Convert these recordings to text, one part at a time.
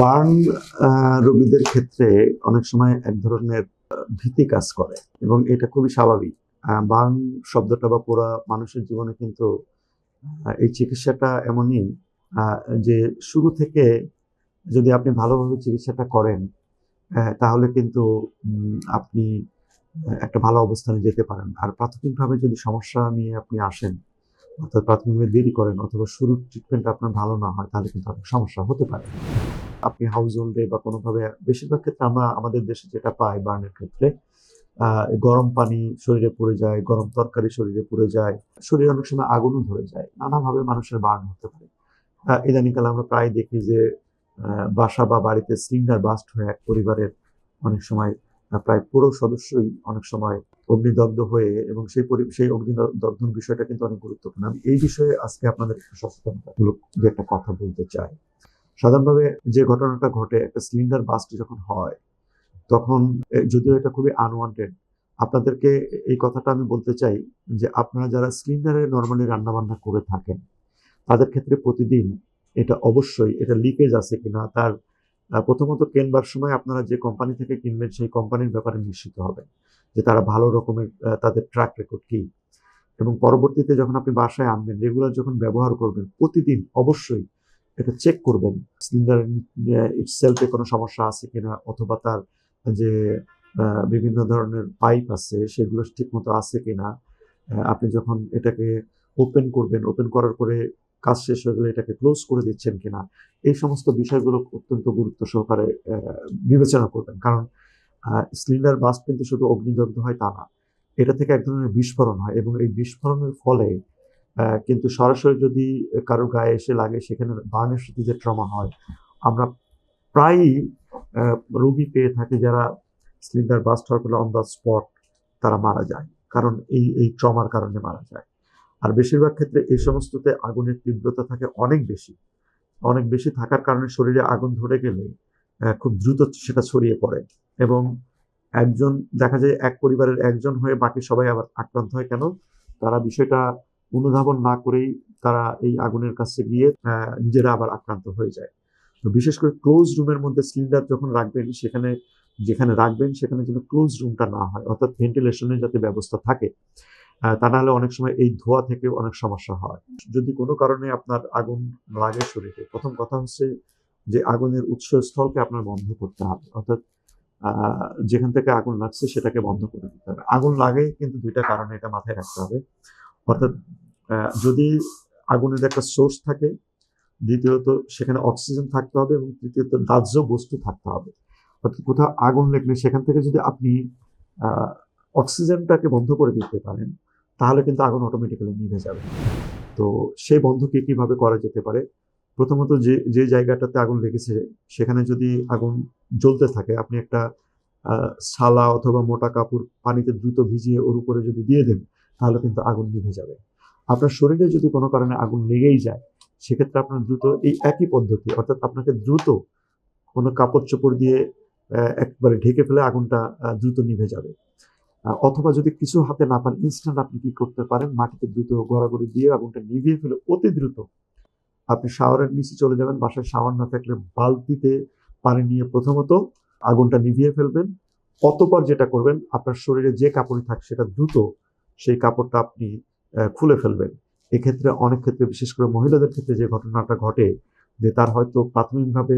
Burn রোগীদের ক্ষেত্রে অনেক সময় এক ধরনের ভীতি কাজ করে এবং এটা খুবই স্বাভাবিক। বার্ন শব্দটা বা পুরা মানুষের জীবনে কিন্তু এই চিকিৎসাটা এমনই যে শুরু থেকে যদি আপনি ভালোভাবে চিকিৎসাটা করেন তাহলে কিন্তু আপনি একটা ভালো অবস্থানে যেতে পারেন। আর প্রাথমিকভাবে যদি সমস্যা নিয়ে আপনি আসেন, অর্থাৎ প্রাথমিকভাবে দেরি করেন অথবা শুরুর ট্রিটমেন্ট আপনার ভালো না হয়, তাহলে কিন্তু অনেক সমস্যা হতে পারে। আপনি হাউস হোল্ডে বা কোনোভাবে, বেশিরভাগ ক্ষেত্রে আমরা আমাদের দেশে যেটা পাই বার্নের ক্ষেত্রে গরম পানি শরীরে পড়ে যায়, গরম তরকারি শরীরে পড়ে যায়, শরীরে অনেক সময় আগুনও ধরে যায়, নানাভাবে মানুষের বার্ন হতে পারে। ইদানিংকালে আমরা প্রায় দেখি যে বাসা বা বাড়িতে সিলিন্ডার বাস্ট হয়ে এক পরিবারের অনেক সময় প্রায় পুরো সদস্যই অনেক সময় অগ্নিদগ্ধ হয়ে এবং সেই সেই অগ্নিদগ্ধন বিষয়টা কিন্তু অনেক গুরুত্বপূর্ণ। আমি এই বিষয়ে আজকে আপনাদের সচেতনতামূলক দু একটা কথা বলতে চাই। সাধারণভাবে যে ঘটনাটা ঘটে, একটা সিলিন্ডার বাস্ট যখন হয়, তখন যদিও এটা খুবই আনওয়ান্টেড আপনাদেরকে এই কথাটা আমি বলতে চাই যে আপনারা যারা সিলিন্ডারে নর্মালি রান্নাবান্না করে থাকেন, তাদের ক্ষেত্রে প্রতিদিন এটা অবশ্যই, এটা লিকেজ আছে কিনা, তার প্রথমত কেনবার সময় আপনারা যে কোম্পানি থেকে কিনবেন, সেই কোম্পানির ব্যাপারে নিশ্চিত হবেন যে তারা ভালো রকমের তাদের ট্র্যাক রেকর্ড কি। এবং পরবর্তীতে যখন আপনি বাসায় আনবেন রেগুলার যখন ব্যবহার করবেন, প্রতিদিন অবশ্যই এটা চেক করবেন। সিলিন্ডারের সেলফে কোনো সমস্যা আছে কিনা অথবা তার যে বিভিন্ন ধরনের পাইপ আছে, সেগুলো ঠিকমতো আছে কিনা আপনি যখন এটাকে ওপেন করবেন ওপেন করার পরে কাজ শেষ হয়ে গেলে এটাকে ক্লোজ করে দিচ্ছেন কিনা, এই সমস্ত বিষয়গুলো অত্যন্ত গুরুত্ব সহকারে বিবেচনা করবেন। কারণ সিলিন্ডার বাস্ট কিন্তু শুধু অগ্নিদগ্ধ হয় তা না, এটা থেকে এক ধরনের বিস্ফোরণ হয় এবং এই বিস্ফোরণের ফলে কিন্তু সরাসরি যদি কারও গায়ে এসে লাগে, সেখানে বার্নের সাথে যে ট্রমা হয়, আমরা প্রায়ই রোগী পেয়ে থাকি যারা সিলিন্ডার বাস্ট হওয়ার ফলে অন দ্য স্পট তারা মারা যায়। কারণ এই এই ট্রমার কারণে মারা যায়। আর বেশিরভাগ ক্ষেত্রে এই সমস্ততে আগুনের তীব্রতা থাকে অনেক বেশি। অনেক বেশি থাকার কারণে শরীরে আগুন ধরে গেলে খুব দ্রুত সেটা ছড়িয়ে পড়ে। এবং একজন, দেখা যায় এক পরিবারের একজন হয়ে বাকি সবাই আবার আক্রান্ত হয়। কেন? তারা বিষয়টা অনুধাবন না করেই তারা এই আগুনের কাছে গিয়ে নিজেরা আবার আক্রান্ত হয়ে যায়। তো বিশেষ করে ক্লোজ রুমের মধ্যে সিলিন্ডার যখন রাখবেন, সেখানে, যেখানে রাখবেন, সেখানে যেন ক্লোজ রুমটা না হয়, অর্থাৎ ভেন্টিলেশনের যাতে ব্যবস্থা থাকে তা নাহলে অনেক সময় এই ধোঁয়া থেকে অনেক সমস্যা হয়। যদি কোনো কারণে আপনার আগুন লাগে শরীরে, প্রথম কথা হচ্ছে যে আগুনের উৎসস্থলকে আপনার বন্ধ করতে হবে, অর্থাৎ যেখান থেকে আগুন লাগছে সেটাকে বন্ধ করে দিতে হবে। আগুন লাগে কিন্তু দুইটা কারণে এটা মাথায় রাখতে হবে, অর্থাৎ যদি আগুনের একটা সোর্স থাকে, দ্বিতীয়ত সেখানে অক্সিজেন থাকতে হবে এবং তৃতীয়ত দাহ্য বস্তু থাকতে হবে। অর্থাৎ কোথাও আগুন লাগলে সেখান থেকে যদি আপনি অক্সিজেনটাকে বন্ধ করে দিতে পারেন, তাহলে কিন্তু আগুন অটোমেটিক্যালি নিভে যাবে। তো সেই বন্ধকে কীভাবে করা যেতে পারে? প্রথমত যে যে জায়গাটাতে আগুন লেগেছে, সেখানে যদি আগুন জ্বলতে থাকে, আপনি একটা ছালা অথবা মোটা কাপড় পানিতে দ্রুত ভিজিয়ে ওর উপরে যদি দিয়ে দেন, তাহলে কিন্তু আগুন নিভে যাবে। আপনার শরীরে যদি কোনো কারণে আগুন লেগেই যায়, সেক্ষেত্রে আপনার দ্রুত এই একই পদ্ধতি, অর্থাৎ আপনাকে দ্রুত কোনো কাপড় চোপড় দিয়ে একবারে ঢেকে ফেলে আগুনটা দ্রুত নিভে যাবে। অথবা যদি কিছু হাতে না পান ইনস্ট্যান্ট আপনি কি করতে পারেন? মাটিতে দ্রুত গড়াগড়ি দিয়ে আগুনটা নিভিয়ে ফেলে অতি দ্রুত আপনি শাওয়ারের নিচে চলে যাবেন। বাসায় শাওয়ার না থাকলে বালতিতে পানি নিয়ে প্রথমত আগুনটা নিভিয়ে ফেলবেন। অতপর যেটা করবেন, আপনার শরীরে যে কাপড়ই থাক সেটা দ্রুত সেই কাপড়টা আপনি খুলে ফেলবেন। এক্ষেত্রে অনেক ক্ষেত্রে, বিশেষ করে মহিলাদের ক্ষেত্রে যে ঘটনাটা ঘটে, যে তার হয়তো প্রাথমিকভাবে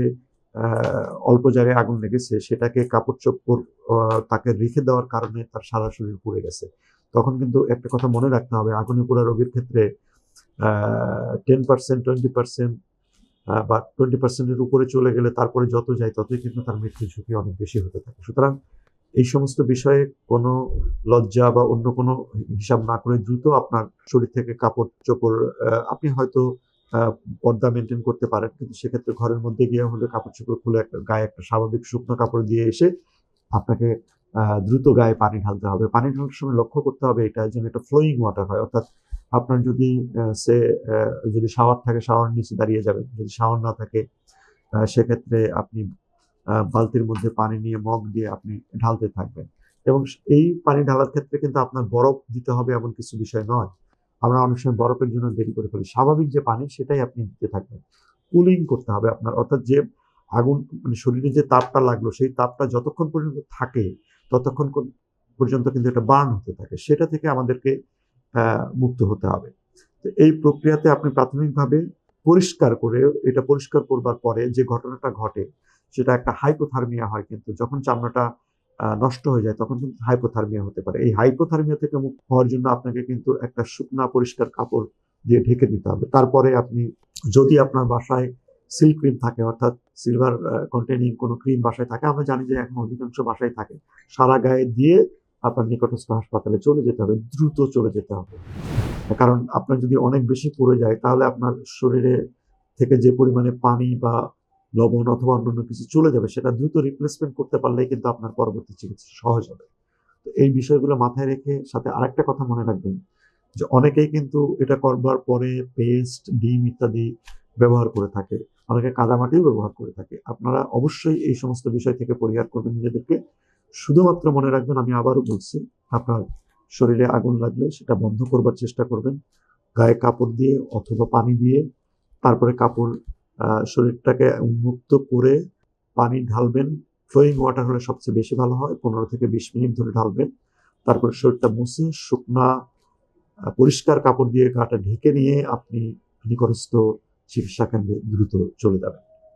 অল্প জায়গায় আগুন লেগেছে, সেটাকে কাপড় চোপড় তাকে রেখে দেওয়ার কারণে তার সারা শরীর পুড়ে গেছে। তখন কিন্তু একটা কথা মনে রাখতে হবে, আগুনে পোড়া রোগীর ক্ষেত্রে টেন পার্সেন্ট টোয়েন্টি পার্সেন্ট বা টোয়েন্টি পার্সেন্টের উপরে চলে গেলে তারপরে যত যায় ততই কিন্তু তার মৃত্যুর ঝুঁকি অনেক বেশি হতে থাকে। সুতরাং এই সমস্ত বিষয়ে কোনো লজ্জা বা অন্য কোনো হিসাব না করে দ্রুত আপনার শরীর থেকে কাপড় চোপড় আপনি হয়তো পর্দা মেনটেন করতে পারেন। কিন্তু সেক্ষেত্রে ঘরের মধ্যে গিয়ে হলে কাপড় চোপড় খুলে একটা গায়ে একটা স্বাভাবিক শুকনো কাপড় দিয়ে এসে আপনাকে দ্রুত গায়ে পানি ঢালতে হবে। পানি ঢালার সময় লক্ষ্য করতে হবে এটা যেন এটা ফ্লোয়িং ওয়াটার হয়। অর্থাৎ আপনার যদি সে যদি শাওয়ার থাকে শাওয়ার নিচে দাঁড়িয়ে যাবেন। যদি শাওয়ার না থাকে সেক্ষেত্রে আপনি বালতির মধ্যে পানি নিয়ে মগ দিয়ে আপনি ঢালতে থাকবেন। এবং এই পানি ঢালার ক্ষেত্রে কিন্তু আপনার বরফ দিতে হবে এমন কিছু বিষয় নয়। আমরা অনেক সময় বরফের জন্য দেরি করে ফেলি। স্বাভাবিক যে পানি, সেটাই আপনি দিতে থাকবেন। কুলিং করতে হবে আপনার। অর্থাৎ যে আগুন মানে শরীরে যে তাপটা লাগল, সেই তাপটা যতক্ষণ পর্যন্ত থাকে, ততক্ষণ পর্যন্ত কিন্তু এটা বার্ন হতে থাকে। সেটা থেকে আমাদেরকে মুক্ত হতে হবে। তো এই প্রক্রিয়াতে আপনি প্রাথমিকভাবে পরিষ্কার করে এটা পরিষ্কার করবার পরে যে ঘটনাটা ঘটে সেটা একটা হাইপোথার্মিয়া হয় কিন্তু। যখন চামড়াটা নষ্ট হয়ে যায়, তখন কিন্তু হাইপোথার্মিয়া হতে পারে। এই হাইপোথার্মিয়া থেকে মুক্ত হওয়ার জন্য আপনাকে কিন্তু একটা শুকনা পরিষ্কার কাপড় দিয়ে ঢেকে দিতে হবে। তারপরে আপনি যদি আপনার বাসায় সিল্ক ক্রিম থাকে, অর্থাৎ সিলভার কন্টেনিং কোনো ক্রিম বাসায় থাকে, আমরা জানি যে এখন অধিকাংশ বাসায় থাকে। সারা গায়ে দিয়ে আপনার নিকটস্থ হাসপাতালে চলে যেতে হবে, দ্রুত চলে যেতে হবে। কারণ আপনার যদি অনেক বেশি পড়ে যায়, তাহলে আপনার শরীরে থেকে যে পরিমাণে পানি বা লবণ অথবা অন্যান্য কিছু চলে যাবে, সেটা দ্রুত রিপ্লেসমেন্ট করতে পারলেই কিন্তু আপনার পরবর্তী চিকিৎসা সহজ হবে। তো এই বিষয়গুলো মাথায় রেখে সাথে আরেকটা কথা মনে রাখবেন, যে অনেকেই কিন্তু এটা করবার পরে পেস্ট ডিম ইত্যাদি ব্যবহার করে থাকে, অনেকে কাদামাটিও ব্যবহার করে থাকে। আপনারা অবশ্যই এই সমস্ত বিষয় থেকে পরিহার করবেন নিজেদেরকে। শুধুমাত্র মনে রাখবেন, আমি আবারও বলছি, আপনার শরীরে আগুন লাগলে সেটা বন্ধ করবার চেষ্টা করবেন। গায়ে কাপড় দিয়ে অথবা পানি দিয়ে, তারপরে কাপড় শরীরটাকে উন্মুক্ত করে পানি ঢালবেন। ফ্লোয়িং ওয়াটার হলে সবচেয়ে বেশি ভালো হয়, পনেরো থেকে বিশ মিনিট ধরে ঢালবেন। তারপরে শরীরটা মুছে শুকনা পরিষ্কার কাপড় দিয়ে গাটা ঢেকে নিয়ে আপনি নিকটস্থ চিকিৎসা কেন্দ্রে দ্রুত চলে যাবেন।